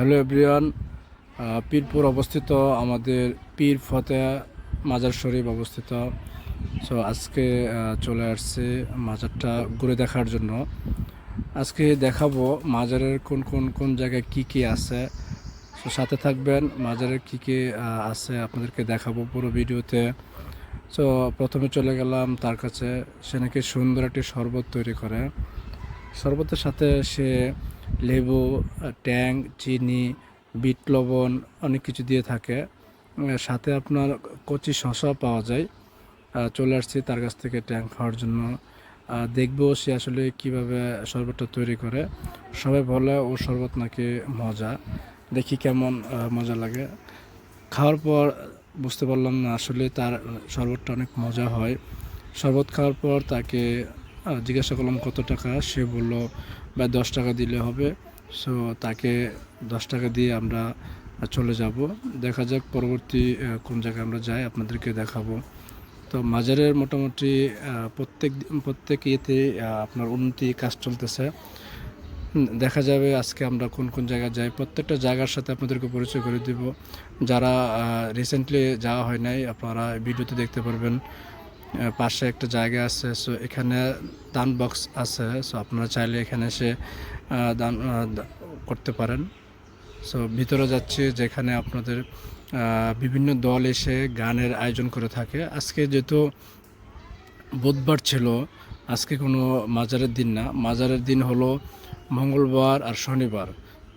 Hello everyone Pirpur অবস্থিত আমাদের পীর ফতে মাজার শরীফ অবস্থিত। সো আজকে চলে আসছে মাজারটা ঘুরে দেখার জন্য। আজকে দেখাবো মাজারের কোন কোন কোন জায়গায় কি কি আছে। সো সাথে থাকবেন, মাজারের কি কি আছে আপনাদেরকে দেখাবো পুরো ভিডিওতে। সো প্রথমে চলে গেলাম তার কাছে। সে নাকি সুন্দর একটি শরবত তৈরি করে। শরবতের সাথে সে লেবু, ট্যাং, চিনি, বিট লবণ অনেক কিছু দিয়ে থাকে। সাথে আপনার কচি শসা পাওয়া যায়। চলে আসছি তার কাছ থেকে ট্যাং খাওয়ার জন্য। দেখব সে আসলে কীভাবে শরবতটা তৈরি করে। সবাই বলে ও শরবত নাকি মজা। দেখি কেমন মজা লাগে। খাওয়ার পর বুঝতে পারলাম না আসলে তার শরবতটা অনেক মজা হয়। শরবত খাওয়ার পর তাকে জিজ্ঞাসা করলাম, কত টাকা? সে বলল বা দশ টাকা দিলে হবে। সো তাকে দশ টাকা দিয়ে আমরা চলে যাব। দেখা যাক পরবর্তী কোন জায়গায় আমরা যাই, আপনাদেরকে দেখাবো। তো মাজারের মোটামুটি প্রত্যেক প্রত্যেক ইয়েতে আপনার উন্নতি কাজ চলতেছে। দেখা যাবে আজকে আমরা কোন কোন জায়গায় যাই। প্রত্যেকটা জায়গার সাথে আপনাদেরকে পরিচয় করে দিব। যারা রিসেন্টলি যাওয়া হয় নাই, আপনারা ভিডিওতে দেখতে পারবেন। পাশে একটা জায়গা আছে সো এখানে দান বক্স আছে সো আপনারা চাইলে এখানে এসে দান করতে পারেন। সো ভিতরে যাচ্ছি যেখানে আপনাদের বিভিন্ন দল এসে গানের আয়োজন করে থাকে। আজকে যেহেতু বুধবার ছিল, আজকে কোনো মাজারের দিন না। মাজারের দিন হলো মঙ্গলবার আর শনিবার।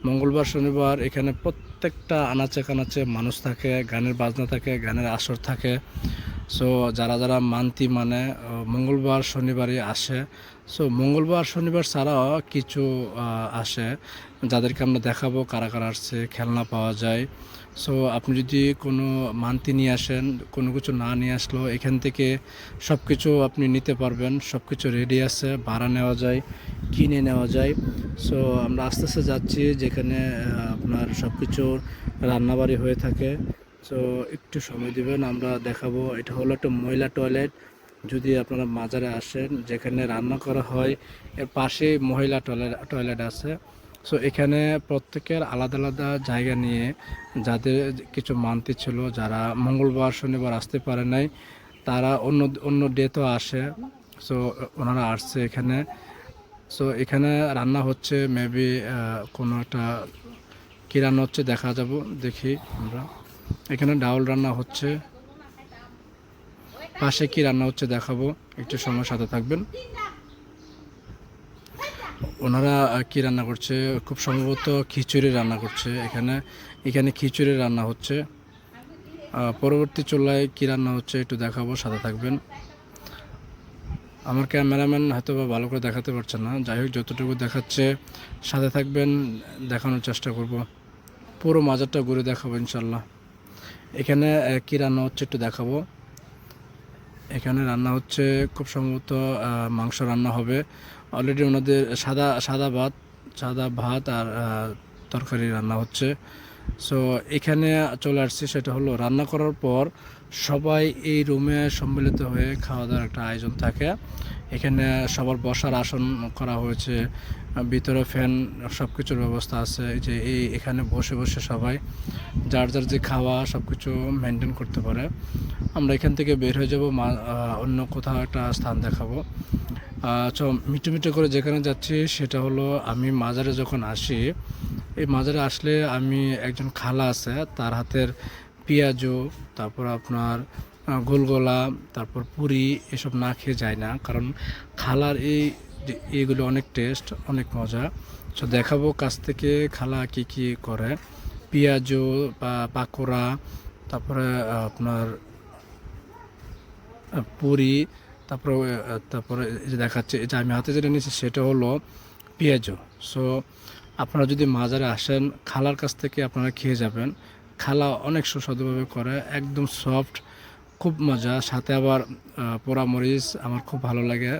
মঙ্গলবার, শনিবার এখানে প্রত্যেকটা আনাচে কানাচে মানুষ থাকে, গানের বাজনা থাকে, গানের আসর থাকে। সো যারা যারা মান্তি মানে মঙ্গলবার, শনিবারই আসে। সো মঙ্গলবার, শনিবার ছাড়াও কিছু আসে। যাদেরকে আমরা দেখাবো কারা কারা আসছে, খেলনা পাওয়া যায়। সো আপনি যদি কোনো মান্তি নিয়ে আসেন, কোনো কিছু না নিয়ে আসলেও এখান থেকে সব কিছু আপনি নিতে পারবেন। সব কিছু রেডি আছে, ভাড়া নেওয়া যায়, কিনে নেওয়া যায়। সো আমরা আস্তে আস্তে যাচ্ছি যেখানে আপনার সব কিছু রান্নাবাড়ি হয়ে থাকে। সো একটু সময় দিবেন, আমরা দেখাবো। এটা হলো একটা মহিলা টয়লেট যদি আপনারা মাজারে আসেন, যেখানে রান্না করা হয়, এর পাশে মহিলা টয়লেট টয়লেট আছে। সো এখানে প্রত্যেকের আলাদা আলাদা জায়গা নিয়ে যাদের কিছু মানতে ছিল, যারা মঙ্গলবার, শনিবার আসতে পারে নাই, তারা অন্য অন্য ডে ডেতেও আসে। সো ওনারা আসছে এখানে। সো এখানে রান্না হচ্ছে মেবি কোনো একটা কী রান্না হচ্ছে, দেখা যাব, দেখি আমরা। এখানে ডাউল রান্না হচ্ছে। পাশে কি রান্না হচ্ছে দেখাবো। একটু সময় সাথে থাকবেন। ওনারা কি রান্না করছে? খুব সম্ভবত খিচুড়ি রান্না করছে এখানে। এখানে খিচুড়ি রান্না হচ্ছে। পরবর্তী চুলায় কি রান্না হচ্ছে একটু দেখাবো, সাথে থাকবেন। আমার ক্যামেরাম্যান হয়তো বা ভালো করে দেখাতে পারছে না। যাই হোক, যতটুকু দেখাচ্ছে, সাথে থাকবেন, দেখানোর চেষ্টা করব। পুরো মাজারটা ঘুরে দেখাবো ইনশাল্লাহ এখানে কি রান্না হচ্ছে একটু দেখাবো। এখানে রান্না হচ্ছে, খুব সম্ভবত মাংস রান্না হবে। অলরেডি ওনাদের সাদা সাদা ভাত সাদা ভাত আর তরকারি রান্না হচ্ছে। সো এখানে চলে আসছি, সেটা হলো রান্না করার পর সবাই এই রুমে সম্মিলিত হয়ে খাওয়া দাওয়ার একটা আয়োজন থাকে। এখানে সবার বসার আসন করা হয়েছে, ভিতরে ফ্যান সব কিছুর ব্যবস্থা আছে যে এই এখানে বসে বসে সবাই যার যার যে খাওয়া সব কিছু মেনটেন করতে পারে। আমরা এখান থেকে বের হয়ে যাব অন্য কোথাও একটা স্থান দেখাবো। চ মিটু মিটু করে যেখানে যাচ্ছি সেটা হলো আমি মাজারে যখন আসি, এই মাজারে আসলে আমি একজন খালা আছে, তার হাতের পেঁয়াজু, তারপর আপনার গোলগোলা, তারপর পুরি, এসব না খেয়ে যায় না। কারণ খালার এই এগুলো অনেক টেস্ট, অনেক মজা। তো দেখাবো কাছ থেকে খালা কি কি করে। পেঁয়াজু বা পাকোড়া, তারপরে আপনার পুরি, তারপরে তারপরে যে দেখাচ্ছে যে আমি হাতে যেটা নিয়েছি সেটা হলো পেঁয়াজু। সো আপনারা যদি মাজারে আসেন, খালার কাছ থেকে আপনারা খেয়ে যাবেন। খালা অনেক সুস্বাদুভাবে করে, একদম সফট খুব মজা। সাথে আবার পোড়া মরিচ আমার খুব ভালো লাগে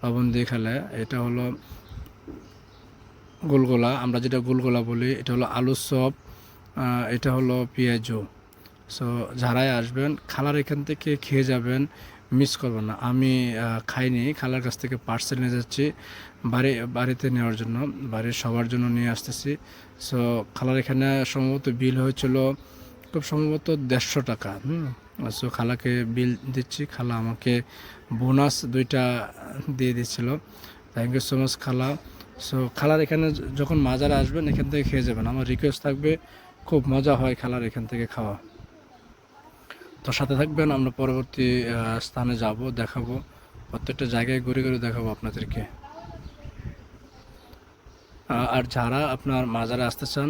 লবণ দিয়ে খেলে। এটা হলো গোলগোলা। আমরা যেটা গোলগোলা বলি, এটা হলো আলুর চপ এটা হলো পেঁয়াজু। সো যারাই আসবেন, খালার এখান থেকে খেয়ে যাবেন মিস করব না। আমি খাইনি, খালার কাছ থেকে পার্সেল নিয়ে যাচ্ছি, বাড়ি, বাড়িতে নেওয়ার জন্য, বাড়ির সবার জন্য নিয়ে আসতেছি। সো খালার এখানে সম্ভবত বিল হয়েছিল, খুব সম্ভবত দেড়শো টাকা, হুম। সো খালাকে বিল দিচ্ছি, খালা আমাকে বোনাস দুইটা দিয়ে দিচ্ছিল। থ্যাংক ইউ সো মাচ খালা। সো খালার এখানে যখন মাজারে আসবেন এখান থেকে খেয়ে যাবেন। আমার রিকোয়েস্ট থাকবে, খুব মজা হয় খালার এখান থেকে খাওয়া। তো সাথে থাকবেন, আমরা পরবর্তী স্থানে যাব, দেখাবো। প্রত্যেকটা জায়গায় ঘুরে ঘুরে দেখাবো আপনাদেরকে। আর যারা আপনার মাজারে আসতে চান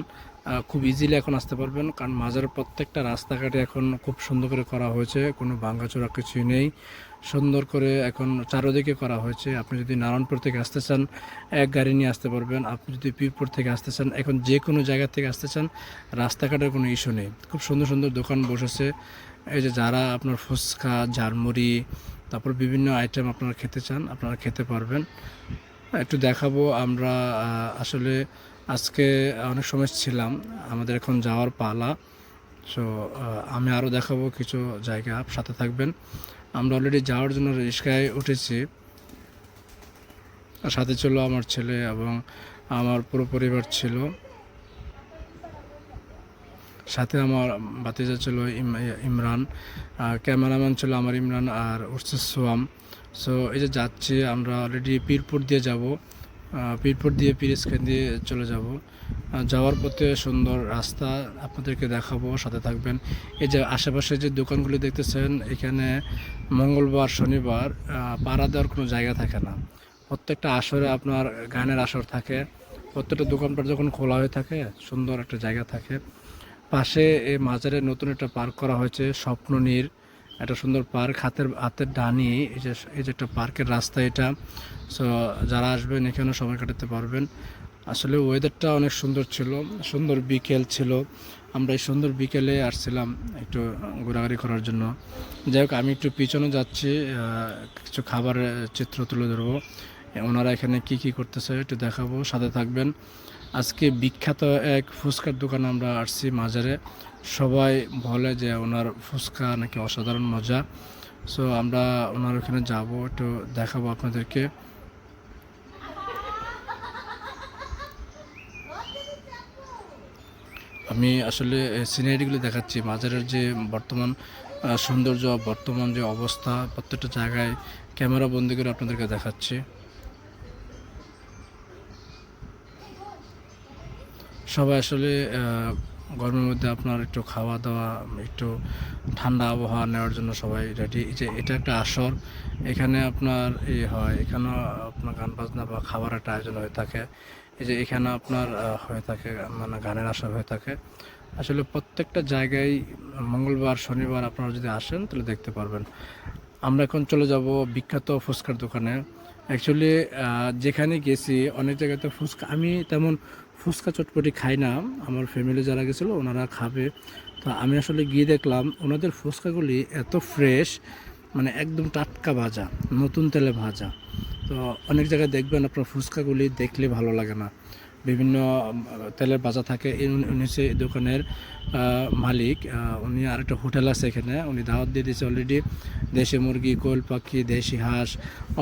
খুব ইজিলি এখন আসতে পারবেন। কারণ মাজারের প্রত্যেকটা রাস্তাঘাটে এখন খুব সুন্দর করে করা হয়েছে, কোনো ভাঙ্গাচোরা কিছুই নেই। সুন্দর করে এখন চারোদিকে করা হয়েছে। আপনি যদি নারায়ণপুর থেকে আসতে চান, এক গাড়ি নিয়ে আসতে পারবেন। আপনি যদি পিরপুর থেকে আসতে চান, এখন যে কোনো জায়গা থেকে আসতে চান, রাস্তাঘাটের কোনো ইস্যু নেই। খুব সুন্দর সুন্দর দোকান বসেছে। এই যে যারা আপনার ফুচকা, ঝালমুড়ি, তারপর বিভিন্ন আইটেম আপনারা খেতে চান, আপনারা খেতে পারবেন। একটু দেখাবো। আমরা আসলে আজকে অনেক সময় ছিলাম আমাদের এখন যাওয়ার পালা। সো আমি আরও দেখাবো কিছু জায়গা, সাথে থাকবেন। আমরা অলরেডি যাওয়ার জন্য রিস্কায় উঠেছি। সাথে ছিল আমার ছেলে এবং আমার পুরো পরিবার ছিল। সাথে আমার বাতিজা ছিল ইমরান ক্যামেরাম্যান ছিল আমার ইমরান আর উঠছে সোয়াম সো এই যে যাচ্ছি, আমরা অলরেডি পীরপুর দিয়ে যাব। পীরপুর দিয়ে পিরিসখান দিয়ে চলে যাব। যাওয়ার পথে সুন্দর রাস্তা আপনাদেরকে দেখাবো, সাথে থাকবেন। এই যে আশেপাশে যে দোকানগুলি দেখতেছেন, এখানে মঙ্গলবার, শনিবার পাড়া দেওয়ার কোনো জায়গা থাকে না। প্রত্যেকটা আসরে আপনার গানের আসর থাকে। প্রত্যেকটা দোকানপাট যখন খোলা হয়ে থাকে, সুন্দর একটা জায়গা থাকে। পাশে এই মাজারে নতুন একটা পার্ক করা হয়েছে, স্বপ্ননীর। একটা সুন্দর পার্ক, হাতের হাতের ডানি। এই যে এই যে একটা পার্কের রাস্তা এটা। সো যারা আসবেন এখানে সময় কাটাতে পারবেন। আসলে ওয়েদারটা অনেক সুন্দর ছিল, সুন্দর বিকেল ছিল। আমরা এই সুন্দর বিকেলে আসছিলাম একটু ঘোরাঘুরি করার জন্য। যাই হোক, আমি একটু পিছনে যাচ্ছি কিছু খাবারের চিত্র তুলে ধরবো। ওনারা এখানে কি কি করতেছে একটু দেখাবো, সাথে থাকবেন। আজকে বিখ্যাত এক ফুচকার দোকানে আমরা আসছি মাজারে। সবাই বলে যে ওনার ফুচকা নাকি অসাধারণ মজা। সো আমরা ওনার ওখানে যাব, একটু দেখাবো আপনাদেরকে। আমি আসলে সিনারিগুলো দেখাচ্ছি। মাজারের যে বর্তমান সৌন্দর্য, বর্তমান যে অবস্থা, প্রত্যেকটা জায়গায় ক্যামেরা বন্দি করে আপনাদেরকে দেখাচ্ছি। সবাই আসলে গরমের মধ্যে আপনার একটু খাওয়া দাওয়া, একটু ঠান্ডা আবহাওয়া নেওয়ার জন্য সবাই রেডি যে এটা একটা আসর, এখানে আপনার এই হয় এখানেও আপনার গান বাজনা বা খাবার একটা আয়োজন হয়ে থাকে। এই যে এখানে আপনার হয়ে থাকে মানে গানের আসর হয়ে থাকে। আসলে প্রত্যেকটা জায়গায় মঙ্গলবার, শনিবার আপনারা যদি আসেন, তাহলে দেখতে পারবেন। আমরা এখন চলে যাব বিখ্যাত ফুচকার দোকানে। অ্যাকচুয়ালি যেখানে গেছি, অনেক জায়গাতে ফুচকা, আমি তেমন ফুচকা চটপটি খাই না, আমার ফ্যামিলি যারা গেছিল ওনারা খাবে। তো আমি আসলে গিয়ে দেখলাম ওনাদের ফুচকাগুলি এত ফ্রেশ মানে একদম টাটকা ভাজা, নতুন তেলে ভাজা। তো অনেক জায়গায় দেখবেন আপনার ফুচকাগুলি দেখলে ভালো লাগে না। বিভিন্ন তেলের ভাজা থাকে। উনি এই দোকানের মালিক। উনি আরেকটা হোটেল আছে এখানে। উনি দাওয়াত দিয়ে দিয়েছে অলরেডি দেশি মুরগি কোয়েল পাখি, দেশি হাঁস,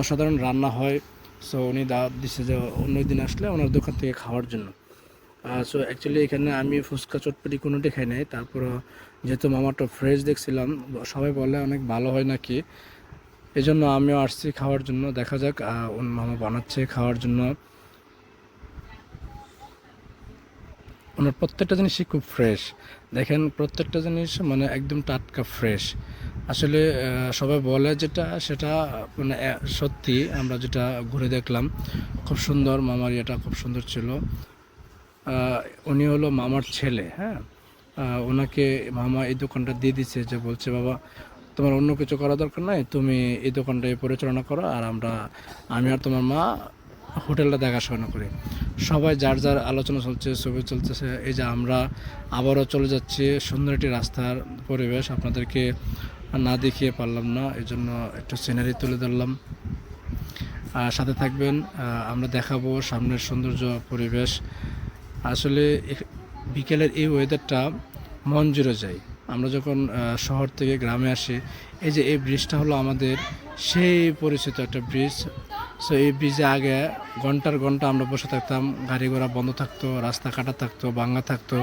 অসাধারণ রান্না হয়। সো উনি দাওয়াত দিচ্ছে যে অন্য দিন আসলে ওনার দোকান থেকে খাওয়ার জন্য। সো অ্যাকচুয়ালি এখানে আমি ফুচকা চটপটি কোনোটি খাই নাই। তারপর যেহেতু মামাটা ফ্রেশ দেখছিলাম, সবাই বলে অনেক ভালো হয় নাকি। এই জন্য আমিও আসছি খাওয়ার জন্য। দেখা যাক মামা বানাচ্ছে খাওয়ার জন্য। ওনার প্রত্যেকটা জিনিসই খুব ফ্রেশ দেখেন, প্রত্যেকটা জিনিস মানে একদম টাটকা ফ্রেশ আসলে সবাই বলে যেটা, সেটা মানে সত্যি। আমরা যেটা ঘুরে দেখলাম, খুব সুন্দর, মামার ইয়েটা খুব সুন্দর ছিল। উনি হলো মামার ছেলে হ্যাঁ? ওনাকে মামা এই দোকানটা দিয়ে দিচ্ছে যে বলছে, বাবা, তোমার অন্য কিছু করা দরকার নাই, তুমি এই দোকানটাই পরিচালনা করো আর আমরা, আমি আর তোমার মা হোটেলটা দেখাশোনা করি। সবাই যার যার আলোচনা চলছে, ছবি চলতেছে, এই যে আমরা আবারও চলে যাচ্ছি সুন্দর একটি রাস্তার পরিবেশ, আপনাদেরকে না দেখিয়ে পারলাম না এই জন্য একটু সিনারি তুলে ধরলাম। আর সাথে থাকবেন আমরা দেখাবো সামনের সৌন্দর্য পরিবেশ। আসলে বিকেলের এই ওয়েদারটা মন জুড়ে যায়। আমরা যখন শহর থেকে গ্রামে আসি, এই যে এই ব্রিজটা হলো আমাদের সেই পরিচিত একটা ব্রিজ সো এই ব্রিজে আগে ঘণ্টার ঘণ্টা আমরা বসে থাকতাম, গাড়ি ঘোড়া বন্ধ থাকতো, রাস্তা কাটা থাকতো ভাঙ্গা থাকতো।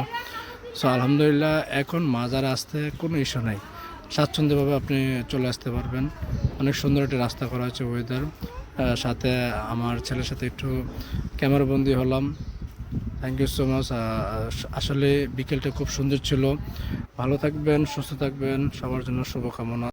সো আলহামদুলিল্লাহ, এখন মাজার আসতে কোনো ইস্যু নাই। স্বাচ্ছন্দ্যভাবে আপনি চলে আসতে পারবেন। অনেক সুন্দর একটা রাস্তা করা হয়েছে ওয়েদার সাথে আমার ছেলের সাথে একটু ক্যামেরাবন্দি হলাম। থ্যাংক ইউ সো মাচ আসলে বিকেলটা খুব সুন্দর ছিল। ভালো থাকবেন, সুস্থ থাকবেন। সবার জন্য শুভকামনা।